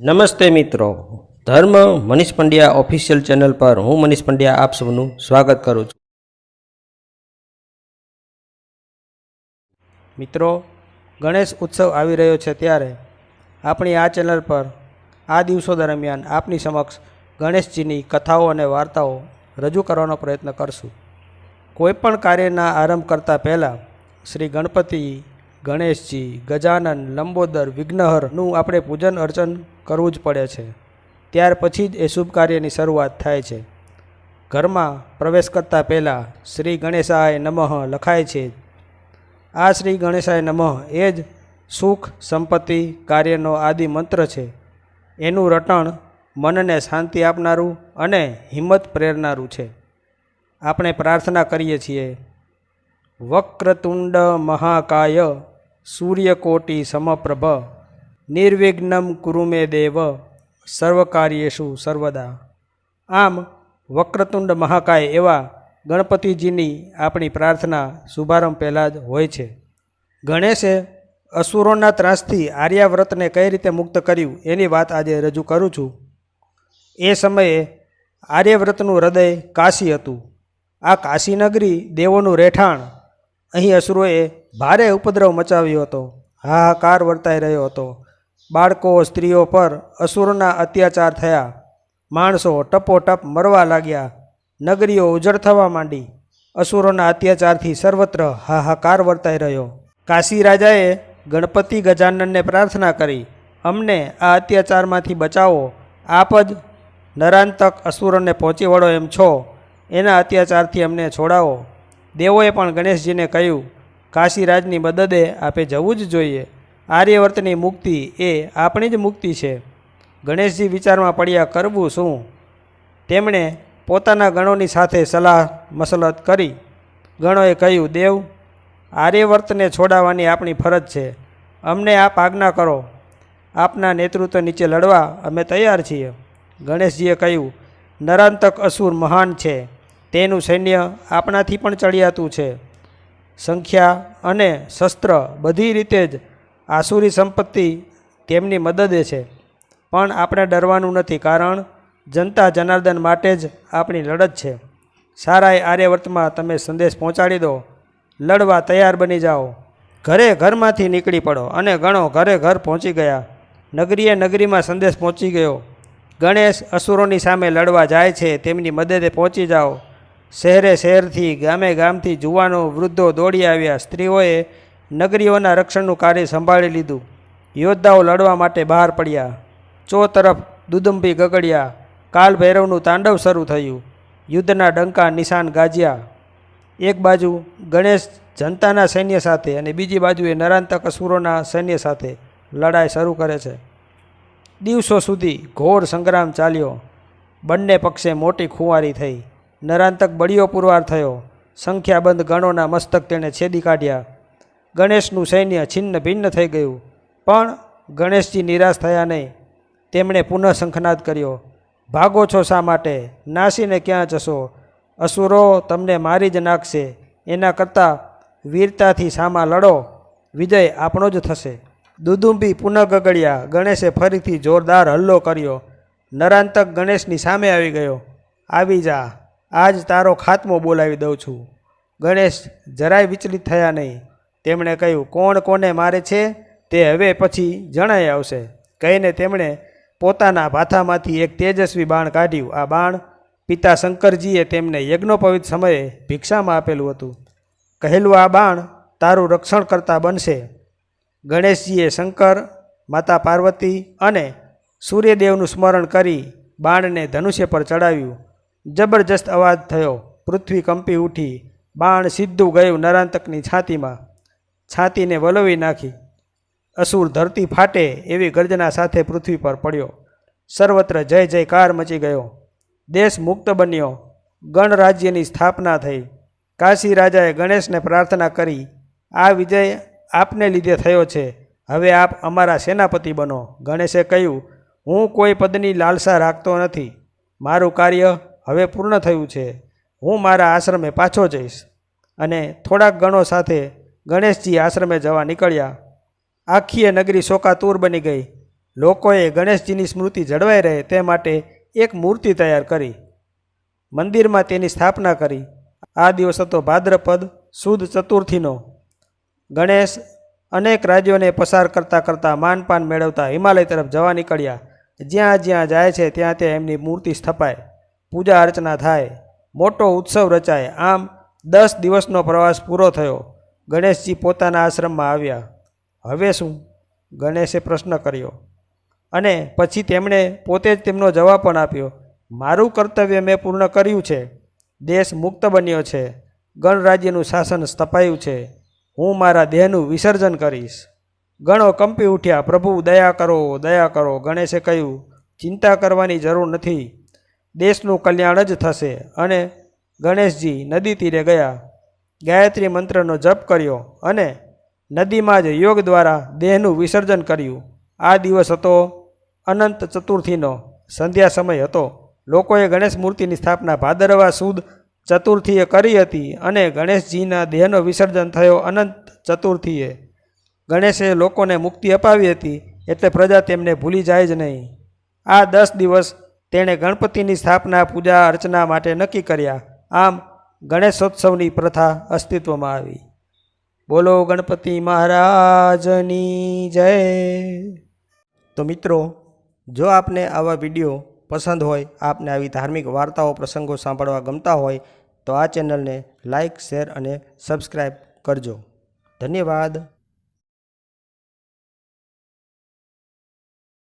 નમસ્તે મિત્રો. ધર્મ મનીષ પંડ્યા ઓફિશિયલ ચેનલ પર હું મનીષ પંડ્યા આપ સૌનું સ્વાગત કરું છું. મિત્રો, ગણેશ ઉત્સવ આવી રહ્યો છે ત્યારે આપણી આ ચેનલ પર આ દિવસો દરમિયાન આપની સમક્ષ ગણેશજીની કથાઓ અને વાર્તાઓ રજૂ કરવાનો પ્રયત્ન કરશું. કોઈપણ કાર્યના આરંભ કરતાં પહેલાં શ્રી ગણપતિ ગણેશજી, ગજાનન, લંબોદર વિઘ્નહરનું આપણે પૂજન અર્ચન કરવું જ પડે છે. ત્યાર પછી જ એ શુભ કાર્યની શરૂઆત થાય છે. ઘરમાં પ્રવેશ કરતાં પહેલાં શ્રી ગણેશાય નમઃ લખાય છે. આ શ્રી ગણેશાય નમઃ એ જ સુખ, સંપત્તિ, કાર્યનો આદિ મંત્ર છે. એનું રટણ મનને શાંતિ આપનારું અને હિંમત પ્રેરનારું છે. આપણે પ્રાર્થના કરીએ છીએ વક્રતુંડ મહાકાય, સૂર્યકોટી સમપ્રભ, નિર્વિઘ્નમ કુરુ મે દેવ, સર્વકાર્યેશુ સર્વદા. આમ, વક્રતુંડ મહાકાય એવા ગણપતિજીની આપણી પ્રાર્થના શુભારંભ પહેલાં જ હોય છે. ગણેશે અસુરોના ત્રાસથી આર્યાવ્રતને કઈ રીતે મુક્ત કર્યું એની વાત આજે રજૂ કરું છું. એ સમયે આર્યવ્રતનું હૃદય કાશી હતું. આ કાશી નગરી દેવોનું રહેઠાણ અહીં અસુરોએ ભારે ઉપદ્રવ મચાવ્યો હતો. હાહાકાર વર્તાઈ રહ્યો હતો. બાળકો, સ્ત્રીઓ પર અસુરોના અત્યાચાર થયા. માણસો ટપોટપ મરવા લાગ્યા. નગરીઓ ઉજળ થવા માંડી. અસુરોના અત્યાચારથી સર્વત્ર હાહાકાર વર્તાઈ રહ્યો. કાશી રાજાએ ગણપતિ ગજાનનને પ્રાર્થના કરી, અમને આ અત્યાચારમાંથી બચાવો. આપ જ નરાંતક અસુરોને પહોંચી વળો એમ છો. એના અત્યાચારથી અમને છોડાવો. દેવોએ પણ ગણેશજીને કહ્યું, કાશીરાજની મદદે આપે જવું જ જોઈએ. આર્યવર્તની મુક્તિ એ આપણી જ મુક્તિ છે. ગણેશજી વિચારમાં પડ્યા, કરવું શું? તેમણે પોતાના ગણોની સાથે સલાહ મસલત કરી. ગણોએ કહ્યું, દેવ, આર્યવર્તને છોડાવવાની આપણી ફરજ છે. અમને આપ આજ્ઞા કરો. આપના નેતૃત્વ નીચે લડવા અમે તૈયાર છીએ. ગણેશજીએ કહ્યું, નરાંતક અસુર મહાન છે. તેનું સૈન્ય આપણાથી પણ ચડિયાતું છે. સંખ્યા અને શસ્ત્ર બધી રીતે જ આસુરી સંપત્તિ તેમની મદદે છે. પણ આપણે ડરવાનું નથી કારણ જનતા જનાર્દન માટે જ આપણી લડત છે. સારાય આર્યવર્તમાં તમે સંદેશ પહોંચાડી દો. લડવા તૈયાર બની જાઓ. ઘરે ઘરમાંથી નીકળી પડો અને ગણો ઘરે ઘર પહોંચી ગયા. નગરીએ નગરીમાં સંદેશ પહોંચી ગયો. ગણેશ અસુરોની સામે લડવા જાય છે, તેમની મદદે પહોંચી જાઓ. શહેરે શહેરથી, ગામે ગામથી જુવાનો, વૃદ્ધો દોડી આવ્યા. સ્ત્રીઓએ નગરીઓના રક્ષણનું કાર્ય સંભાળી લીધું. યોદ્ધાઓ લડવા માટે બહાર પડ્યા. ચો તરફ દુદંભી ગગડ્યા. કાલ ભૈરવનું તાંડવ શરૂ થયું. યુદ્ધના ડંકા નિશાન ગાજ્યા. એક બાજુ ગણેશ જનતાના સૈન્ય સાથે અને બીજી બાજુએ નરાંતક અસુરોના સૈન્ય સાથે લડાઈ શરૂ કરે છે. દિવસો સુધી ઘોર સંગ્રામ ચાલ્યો. બંને પક્ષે મોટી ખુવારી થઈ. નરાંતક બળીઓ પુરવાર થયો. સંખ્યાબંધ ગણોના મસ્તક તેણે છેદી કાઢ્યા. ગણેશનું સૈન્ય છિન્ન ભિન્ન થઈ ગયું. પણ ગણેશજી નિરાશ થયા નહીં. તેમણે પુનઃ શંખનાદ કર્યો. ભાગો છો શા માટે? નાસીને ક્યાં જશો? અસુરો તમને મારી જ નાખશે. એના કરતાં વીરતાથી સામા લડો. વિજય આપણો જ થશે. દુદુંબી પુનઃ ગગડ્યા ગણેશે ફરીથી જોરદાર હલ્લો કર્યો. નરાંતક ગણેશની સામે આવી ગયો. આવી જા. આજ તારો ખાત્મો બોલાવી દઉં છું. ગણેશ જરાય વિચલિત થયા નહીં. તેમણે કહ્યું, કોણ કોને મારે છે તે હવે પછી જણાઈ આવશે. કહીને તેમણે પોતાના ભાથામાંથી એક તેજસ્વી બાણ કાઢ્યું. આ બાણ પિતા શંકરજીએ તેમને યજ્ઞોપવિત સમયે ભિક્ષામાં આપેલું હતું. કહેલું, આ બાણ તારું રક્ષણ કરતા બનશે. ગણેશજીએ શંકર, માતા પાર્વતી અને સૂર્યદેવનું સ્મરણ કરી બાણને ધનુષ્ય પર ચડાવ્યું. જબરજસ્ત અવાજ થયો. પૃથ્વી કંપી ઉઠી. બાણ સીધું ગયું નરાંતકની છાતીમાં. છાતીને વલોવી નાખી. અસુર ધરતી ફાટે એવી ગર્જના સાથે પૃથ્વી પર પડ્યો. સર્વત્ર જય જયકાર મચી ગયો. દેશ મુક્ત બન્યો. ગણરાજ્યની સ્થાપના થઈ. કાશી રાજાએ ગણેશને પ્રાર્થના કરી, આ વિજય આપને લીધે થયો છે. હવે આપ અમારા સેનાપતિ બનો. ગણેશે કહ્યું, હું કોઈ પદની લાલસા રાખતો નથી. મારું કાર્ય હવે પૂર્ણ થયું છે. હું મારા આશ્રમે પાછો જઈશ. અને થોડાક ગણો સાથે ગણેશજી આશ્રમે જવા નીકળ્યા. આખીએ નગરી શોકાતુર બની ગઈ. લોકોએ ગણેશજીની સ્મૃતિ જળવાઈ રહે તે માટે એક મૂર્તિ તૈયાર કરી. મંદિરમાં તેની સ્થાપના કરી. આ દિવસ હતો ભાદ્રપદ સુદ ચતુર્થીનો. ગણેશ અનેક રાજ્યોને પસાર કરતાં કરતાં માનપાન મેળવતા હિમાલય તરફ જવા નીકળ્યા. જ્યાં જ્યાં જાય છે ત્યાં ત્યાં એમની મૂર્તિ સ્થપાય. પૂજા અર્ચના થાય, મોટો ઉત્સવ રચાય. આમ દસ દિવસનો પ્રવાસ પૂરો થયો. ગણેશજી પોતાના આશ્રમમાં આવ્યા. હવે શું? ગણેશે પ્રશ્ન કર્યો. અને પછી તેમણે પોતે જ તેમનો જવાબ પણ આપ્યો. મારું કર્તવ્ય મેં પૂર્ણ કર્યું છે. દેશ મુક્ત બન્યો છે. ગણરાજ્યનું શાસન સ્થપાયું છે. હું મારા દેહનું વિસર્જન કરીશ. ગણો કંપી ઉઠ્યા. પ્રભુ, દયા કરો દયા કરો. ગણેશે કહ્યું. ચિંતા કરવાની જરૂર નથી. દેશનું કલ્યાણ જ થશે. અને ગણેશજી નદી તીરે ગયા. ગાયત્રી મંત્રનો જપ કર્યો અને નદીમાં જ યોગ દ્વારા દેહનું વિસર્જન કર્યું. આ દિવસ હતો અનંત ચતુર્થીનો સંધ્યા સમય હતો. લોકોએ ગણેશ મૂર્તિની સ્થાપના ભાદરવા સુદ ચતુર્થીએ કરી હતી અને ગણેશજીના દેહનો વિસર્જન થયો અનંત ચતુર્થીએ. ગણેશે લોકોને મુક્તિ અપાવી હતી એટલે પ્રજા તેમને ભૂલી જાય જ નહીં. આ દસ દિવસ તેણે ગણપતિની સ્થાપના, પૂજા, અર્ચના માટે નક્કી કર્યા. આમ ગણેશોત્સવની પ્રથા અસ્તિત્વમાં આવી. બોલો ગણપતિ મહારાજની જય. તો મિત્રો, જો આપને આવા વીડિયો પસંદ હોય, આપને આવી ધાર્મિક વાર્તાઓ, પ્રસંગો સાંભળવા ગમતા હોય, તો આ ચેનલને લાઈક, શેર અને સબસ્ક્રાઈબ કરજો. ધન્યવાદ.